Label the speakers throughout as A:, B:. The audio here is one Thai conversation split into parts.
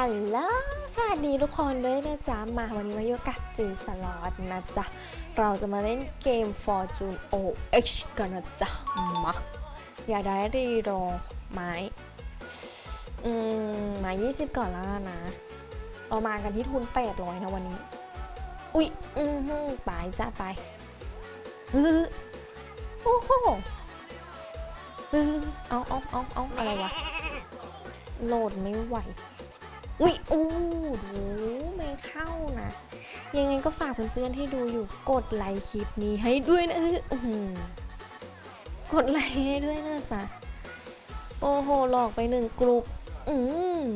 A: ฮัลโหล สวัสดีทุกคนด้วยนะจ๊ะ มาวันนี้มาอยู่กับจีสล็อตนะจ๊ะ เราจะมาเล่นเกม Fortune OH กันนะจ๊ะ มา อยากได้รีโรไม้ อืมไมา20 ก่อนแล้วนะ เรามากันที่ทุน 800 นะวันนี้ อุ๊ย อือหือไปจ้ะไปฮึโอ้โหฮึเอาเอาเอาเอาอะไรวะโหลดไม่ไหว อุ๊ยอู้ดูไม่เข้านะ ยังไงก็ฝากเพื่อนๆที่ดูอยู่กดไลค์คลิปนี้ให้ด้วยนะอื้ออกดไลค์ให้ด้วยนะจ๊ะโอ้โหหลอกไปหนึ่งกลุ่มอืม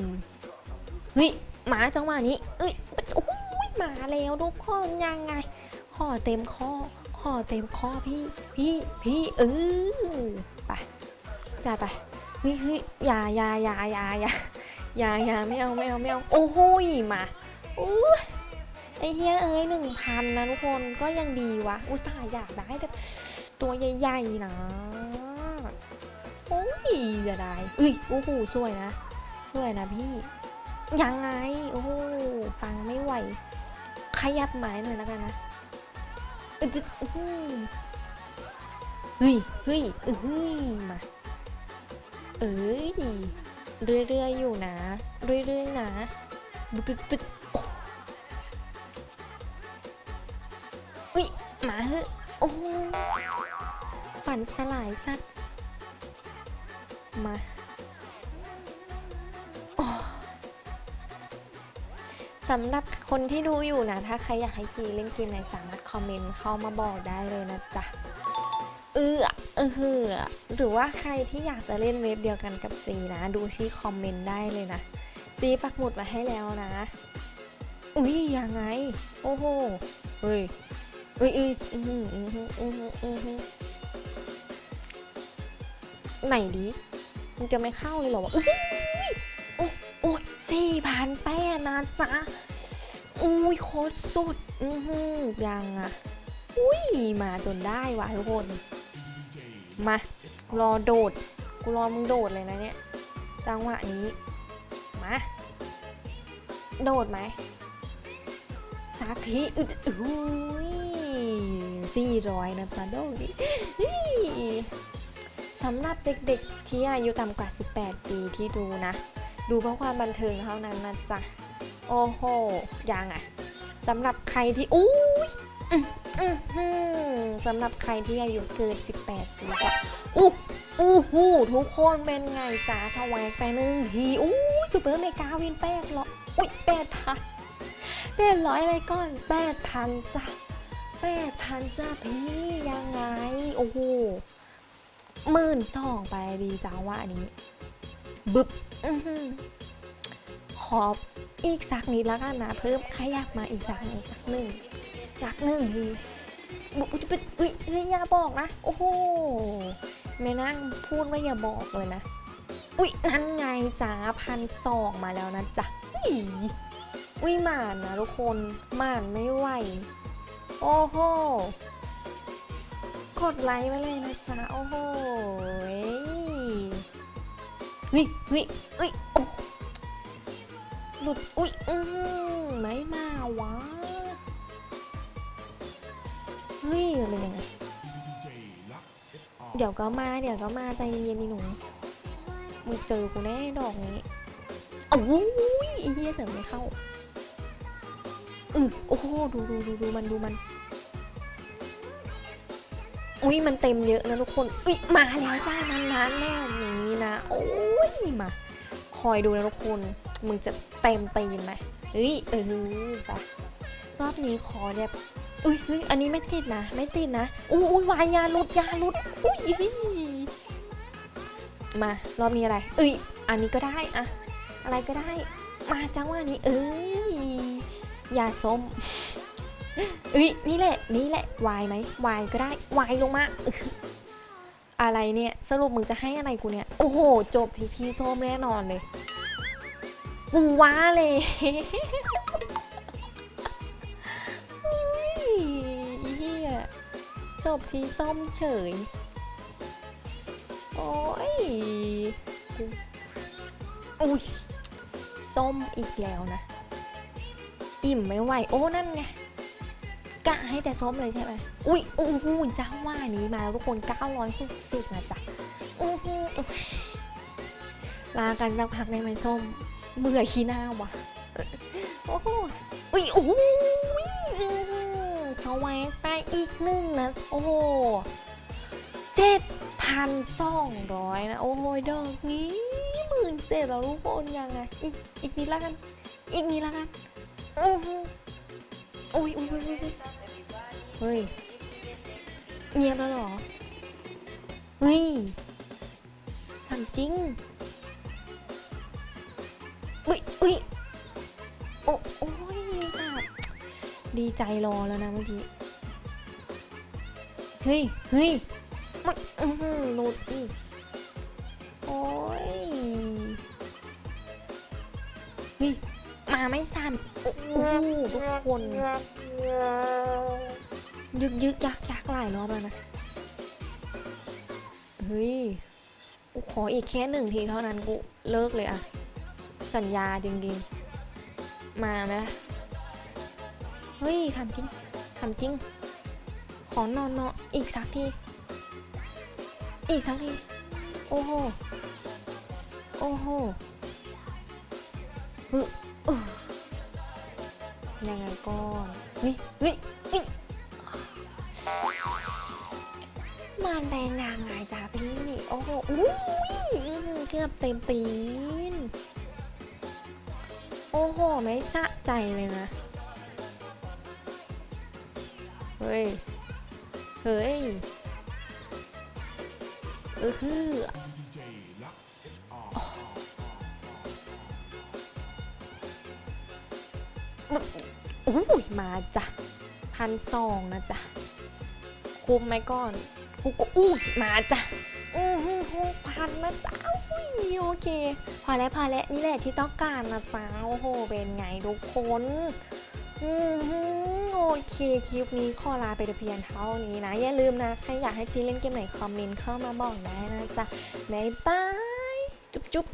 A: เฮ้ยหมาจังหวะนี้ เอ้ยโอ้ยมาแล้วทุกคนยังไงขอเต็มข้อขอเต็มข้อพี่ พี่พี่เออไปจ่าไปเฮ้ยเฮ้ยอย่าอย่าอย่าอย่าอย่า อย่าอย่าไม่เอาไม่เอาไม่เอาโอ้โหมาอู้ไอ้เฮียเอ้ยหนึ่งพันนะทุกคนก็ยังดีวะอุตส่าห์อยากได้แต่ตัวใหญ่ๆนะโอ้ยจะได้เอ้ยโอ้โหสวยนะสวยนะพี่ ยังไงโอ้โหฟังไม่ไหว ขยับไม้หน่อยแล้วกันนะเอ้ยอื้อหือเฮ้ยเฮ้ยเฮ้ยมาเอ้ย เรื่อยๆอยู่นะ เรื่อยๆนะปึ๊ดปึ๊ดปึ๊ดโอ้อุ้ยหมาเหอโอ้ฝันสลายสัตว์มาสำหรับคนที่ดูอยู่นะ ถ้าใครอยากให้จีเล่นเกมไหนสามารถคอมเมนต์เข้ามาบอกได้เลยนะจ๊ะ เออเออเหอหรือว่าใครที่อยากจะเล่นเว็บเดียวกันกับจีนะ ดูที่คอมเมนต์ได้เลยนะจีปักหมุดมาให้แล้วนะ อุ้ยยังไง โอ้โหเฮ้ยอ้ยเอ้ยอือหืออือหืออือหืออือหือไหนดิมันจะไม่เข้าเลยเหรอวะอุ้ยโอ้โอ้สี่พันแป้นะจ๊ะอุ้ยโคตรสุดอือหือยังอะ อุ้ย มาจนได้ว่ะทุกคน มา รอโดด กูรอมึงโดดเลยนะเนี่ย จังหวะนี้ มา โดดไหมสักทีอึดอุ้ยสี่ร้อยนะจ๊ะโดดดิสำหรับเด็กๆที่อายุต่ำกว่า 18 ปีที่ดูนะ ดูเพื่อความบันเทิงเท่านั้นนะจ๊ะ โอ้โหยังไงสำหรับใครที่อุ้ย สำหรับใครที่อายุเกิน 18 ปีก็อู้อู้หูทุกคนเป็นไงจ๊ะถวายไปหนึ่งทีอู้ซูเปอร์เมกาวินแปดร้อยอุ้ยแปดพันแปดร้อยอะไรก่อนแปดพันจ้ะแปดพันจ้ะพี่ยังไง โอ้โหหมื่นสองไปดีจังว่าอันนี้ บึบอือหือขออีกสักนิดแล้วกันนะ เพิ่มขยับมาอีกสักนิดสักหนึ่ง สักหนึ่งทีบุอุ๊ยอุ๊ยอุ๊ยเฮ้ยอย่าบอกนะ โอ้โหไม่นั่งพูดว่าอย่าบอกเลยนะ อุ๊ยนั่นไงจ้าพันสองมาแล้วนะจ๊ะอุ๊ยอุ๊ยหมานนะทุกคนหมานไม่ไหว โอ้โหกดไลค์ไว้เลยนะจ๊ะ โอ้โหเฮ้ยเฮ้ยเฮ้ยโอ้หลุด อุ๊ยอืมไม่มาวะ เฮ้ยอะไรอยังไงเดี๋ยวก็มาเดี๋ยวก็มาใจเย็นๆนี่หนูมึงเจอกูแน่ดอกนี้โอ้ยไอ้เหี้ยเสริมไม่เข้าอือโอ้โหดูดูดูดูมันดูมันอุ้ยมันเต็มเยอะนะทุกคนอุ้ยมาแล้วจ้ามันนานแล้วนี้นะโอ้ยมาคอยดูนะทุกคนมึงจะเต็มตีนไหมเฮ้ยเออไปรอบนี้ขอแบบ อุ้ยเฮ้ยอันนี้ไม่ติดนะ ไม่ติดนะ อุ้ยอุ้ยวายยาลุดยาลุดอุ้ยมารอบนี้อะไรเอ้ยอันนี้ก็ได้อะอะไรก็ได้ มาจังหวะนี้เอ้ยยาส้มเอ้ยนี่แหละ นี่แหละ วายไหมวายก็ได้ วายลงมาอื้ออะไรเนี่ย สรุปมึงจะให้อะไรกูเนี่ย โอ้โห จบที่พี่ส้มแน่นอนเลยกูว่าเลย จบที่ส้มเฉย โอ้ยอุ้ยส้มอีกแล้วนะ อิ่มไม่ไหว โอ้นั่นไงกะให้แต่ส้มเลยใช่ไหมอุ้ยโอ้โหจ้าว่านี้มาแล้วทุกคน 960นะจ๊ะอู้หูลากันสักพักได้ไหมส้มเบื่อขี้หน้าว่ะโอ้โหอุ้ยโอ้ โหสวัสไปอีกหนึ่งนะ โอ้โหเจ็ดพันสองร้อยนะ โอ้โหดอกนี้หมื่นเจ็ดแล้วทุกคนยังไงอีกอีกนิดละกัน อีกนิดละกันอืออุ้ยอุ้ยอุ้ยอุ้ยอุ๊ยเฮ้ยเงียบแล้วเหรอเฮ้ยทำจริงอุ้ยอุ้ยโอ้โอ้ ดีใจรอแล้วนะเมื่อกี้ เฮ้ย เฮ้ยมันหลุดอีก โอ้ย เฮ้ย มาไม่สั่น โอ้โหทุกคนยึกยึกยักยักหลายรอบแล้วนะ เฮ้ย กูขออีกแค่หนึ่งทีเท่านั้นกูเลิกเลยอะ สัญญาจริงๆ มาไหมล่ะ เฮ้ยทำจริงทำจริง ขอนอนเนาะอีกสักที อีกสักที โอ้โห โอ้โหเออยังไงก่อนเฮ้ยเฮ้ยเฮ้ยมันแดงนางไงจ้าพี่โอ้โหอุ้ยอื้ออเกือบเต็มปีน โอ้โห ไม่สะใจเลยนะ เฮ้ย เฮ้ย เออฮือโอ้ยมาจ้ะพันสองนะจ๊ะคุมไหมก่อนกูก็อู้มาจ้ะอือหือหกพันนะจ๊ะอุ้ยโอเค พอแล้วพอแล้วนี่แหละที่ต้องการนะจ๊ะโอ้โหเป็นไงทุกคน อือหือโอเคคลิปนี้ขอลาไปเพียงเท่านี้นะ อย่าลืมนะ ใครอยากให้จีเล่นเกมไหนคอมเมนต์เข้ามาบอกได้นะจ๊ะบ๊ายบาย จุ๊บจุ๊บ